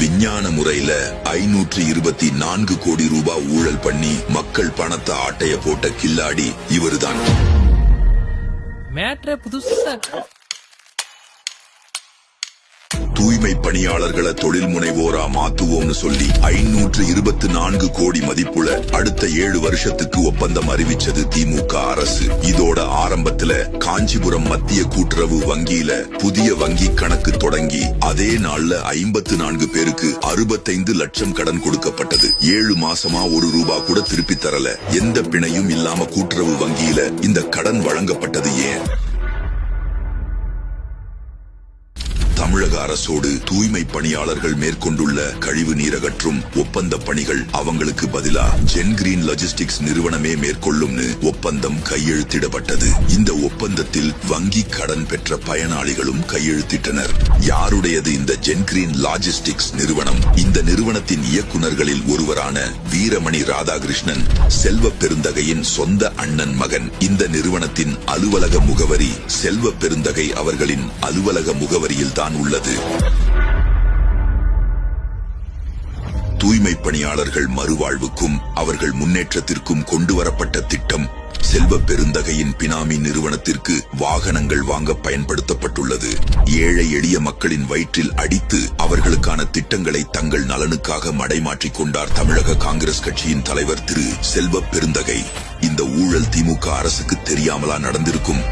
விஞ்ஞான முறையில ஐநூற்று இருபத்தி நான்கு கோடி ரூபாய் ஊழல் பண்ணி மக்கள் பணத்தை ஆட்டைய போட்ட கில்லாடி இவருதான். மேட்ரே புதுசா தூய்மை பணியாளர்களை தொழில் முனைவோரா மாத்துவோம்னு சொல்லி ஐநூற்று இருபத்தி நான்கு கோடி மதிப்புல அடுத்த ஏழு வருஷத்துக்கு ஒப்பந்தம் அறிவிச்சது திமுக அரசு. இதோட ஆரம்பத்துல காஞ்சிபுரம் மத்திய கூட்டுறவு வங்கியில புதிய வங்கி கணக்கு தொடங்கி அதே நாள்ல ஐம்பத்து நான்கு பேருக்கு அறுபத்தைந்து லட்சம் கடன் கொடுக்கப்பட்டது. ஏழு மாசமா ஒரு ரூபா கூட திருப்பி தரல. எந்த பிணையும் இல்லாம கூட்டுறவு வங்கியில இந்த கடன் வழங்கப்பட்டது ஏன்? தமிழக அரசோடு தூய்மை பணியாளர்கள் மேற்கொண்டுள்ள கழிவு நீர் அகற்றும் ஒப்பந்த பணிகள் அவங்களுக்கு பதிலா ஜென் கிரீன் லஜிஸ்டிக்ஸ் நிறுவனமே மேற்கொள்ளும்னு ஒப்பந்தம் கையெழுத்திடப்பட்டது. இந்த ஒப்பந்தத்தில் வங்கி கடன் பெற்ற பயனாளிகளும் கையெழுத்திட்டனர். யாருடையது இந்த ஜென் கிரீன் லாஜிஸ்டிக்ஸ் நிறுவனம்? இந்த நிறுவனத்தின் இயக்குநர்களில் ஒருவரான வீரமணி ராதாகிருஷ்ணன் செல்வ பெருந்தகையின் சொந்த அண்ணன் மகன். இந்த நிறுவனத்தின் அலுவலக முகவரி செல்வ பெருந்தகை அவர்களின் அலுவலக முகவரியில் தான் உள்ளது. தூய்மை பணியாளர்கள் மறுவாழ்வுக்கும் அவர்கள் முன்னேற்றத்திற்கும் கொண்டு வரப்பட்ட திட்டம் செல்வ பெருந்தகையின் பினாமி நிறுவனத்திற்கு வாகனங்கள் வாங்க பயன்படுத்தப்பட்டுள்ளது. ஏழை எளிய மக்களின் வயிற்றில் அடித்து அவர்களுக்கான திட்டங்களை தங்கள் நலனுக்காக மடைமாற்றிக் கொண்டார் தமிழக காங்கிரஸ் கட்சியின் தலைவர் திரு செல்வ பெருந்தகை. இந்த ஊழல் திமுக அரசுக்கு தெரியாமலா நடந்திருக்கும்?